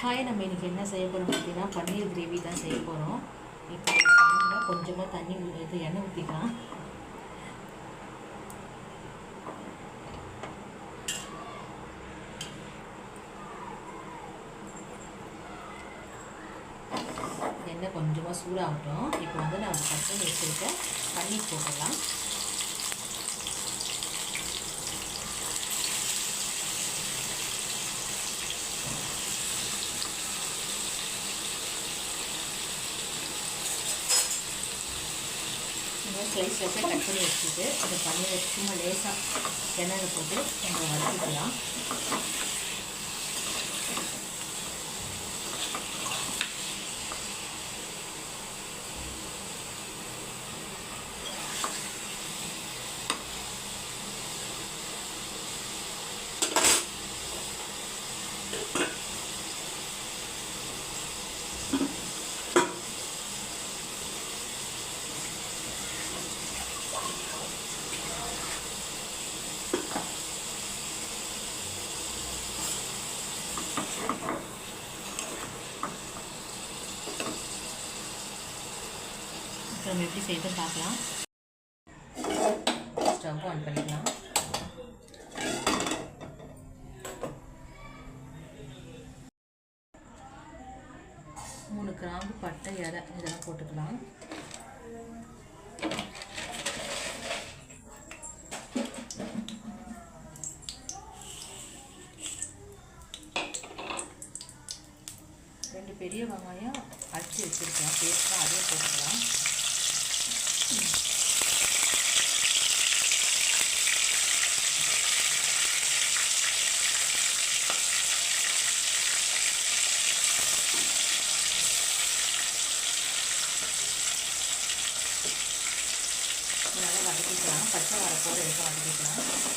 Hi நம்ம இன்றைக்கி என்ன செய்ய போகிறோம் அப்படின்னா பன்னீர் கிரேவி தான் செய்ய போகிறோம் இப்போ பேனில் கொஞ்சமாக தண்ணி ஊ- இது எண்ணெய் ஊற்றிக்கலாம் எண்ணெய் கொஞ்சமாக சூடாகட்டும். இப்போ வந்து நான் கட் பண்ணி வச்சுருக்க பன்னீர் போட்டுடலாம். இந்த ஸ்லைஸ் ஸ்லைஸாக கட் பண்ணி வச்சுட்டு அந்த பன்னீரை சும்மா லேசாக கிணறு போட்டு நம்ம வதக்கிக்கலாம். நம்ம எப்படி செய்யறது பார்க்கலாம். ஸ்டவ் ஆன் பண்ணிக்கலாம். மூணு கிராம்பு பட்டை இலை இதெல்லாம் போட்டுக்கலாம். ரெண்டு பெரிய வெங்காயம் அடித்து வச்சுருக்கலாம். பேஸ்ட்டாக அதையும் போட்டுக்கலாம் இது நல்லா வதக்கிக்கலாம் பச்சை வர போட எடுத்து வதக்கிக்கலாம்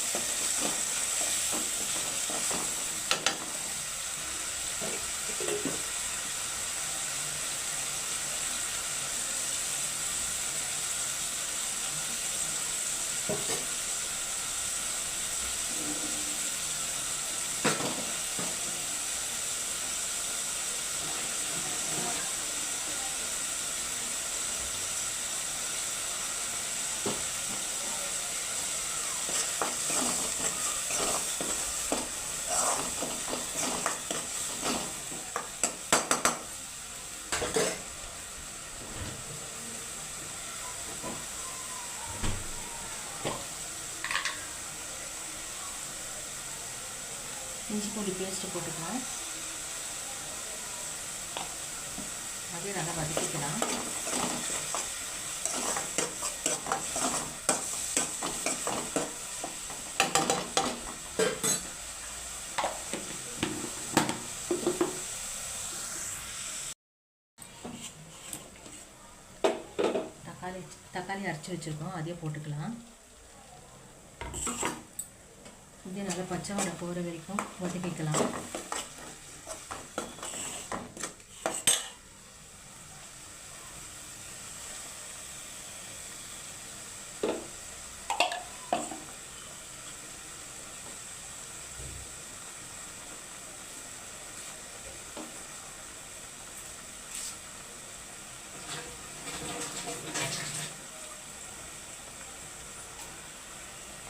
இஞ்சி பூண்டு பேஸ்ட்டு போட்டுக்கலாம். அதையும் நல்லா வதக்கிக்கலாம். தக்காளி தக்காளி அரைச்சி வச்சுருக்கோம். அதையே போட்டுக்கலாம். இது நல்லா பச்சை வடை போகிற வரைக்கும் வதக்கிக்கலாம்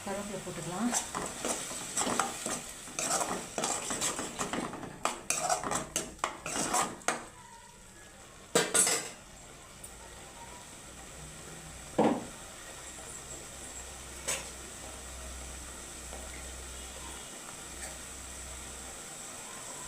கருவேப்பிலை போட்டுக்கலாம்.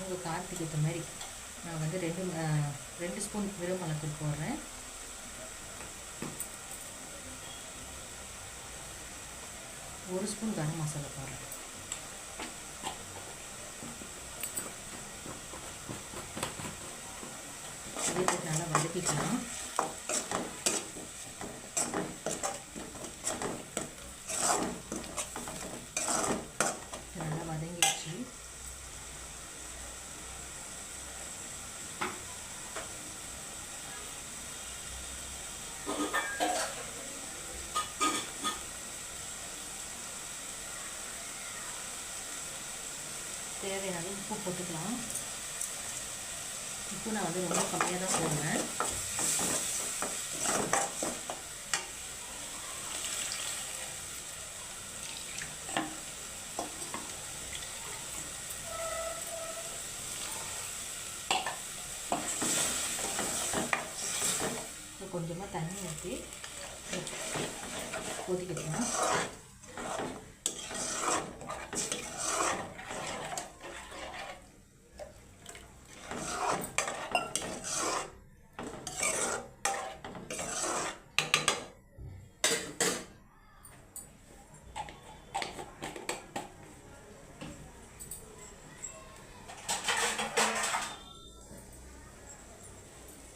உங்கள் காரத்துக்கு ஏற்ற மாதிரி நான் வந்து ரெண்டு ரெண்டு ஸ்பூன் வெறும் மிளகாய் போடுறேன். ஒரு ஸ்பூன் கரம் மசாலா போடுறேன். நல்லா வதக்கிக்கலாம். உப்பு நான் வந்து ரொம்ப கம்மியாக தான் போடுவேன். இப்போ கொஞ்சமாக தண்ணி ஊற்றி கொதிக்கலாம்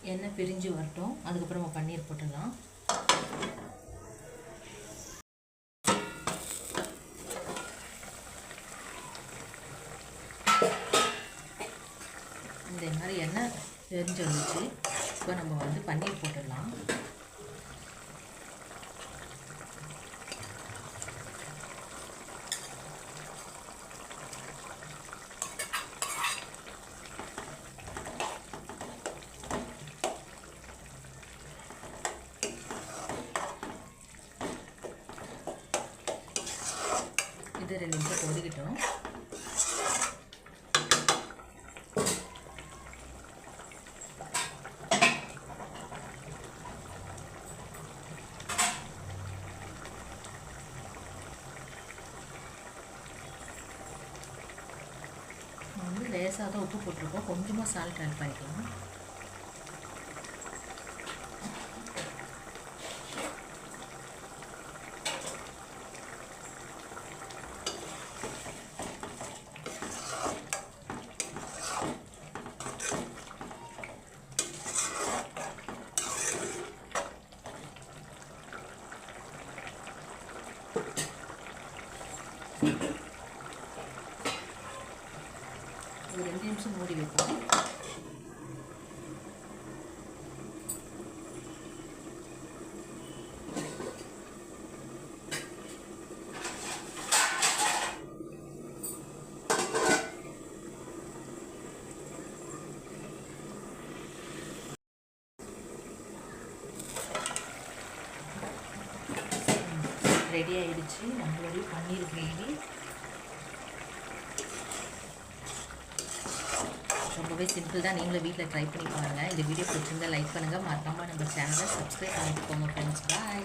எண்ணெய் பிரிஞ்சு வரட்டும். அதுக்கப்புறம் நம்ம பன்னீர் போட்டுடலாம். இந்த மாதிரி எண்ணெய் பிரிஞ்சு வந்துச்சு. இப்போ நம்ம வந்து பன்னீர் போட்டுடலாம். இது ரெண்டு நிமிஷம் கொதிக்கிட்டோம். லேசாக தான் உப்பு போட்டிருக்கோம். கொஞ்சமாக சால்ட் ஆட் பண்ணிக்கலாம். ஒரு ரெண்டு நிமிஷம் மூடி வைப்போம் ரெடி ஆயிடுச்சு. நம்மளுடைய பன்னீர் கிரேவி. ரொம்பவே சிம்பிள் தான். நீங்களும் வீட்டில் ட்ரை பண்ணி பாருங்கள் இந்த வீடியோ பிடிச்சிருந்தால் லைக் பண்ணுங்கள் மறக்காமல் நம்ம சேனலை சப்ஸ்கிரைப் பண்ணிட்டு போங்க ஃப்ரெண்ட்ஸ் பாய்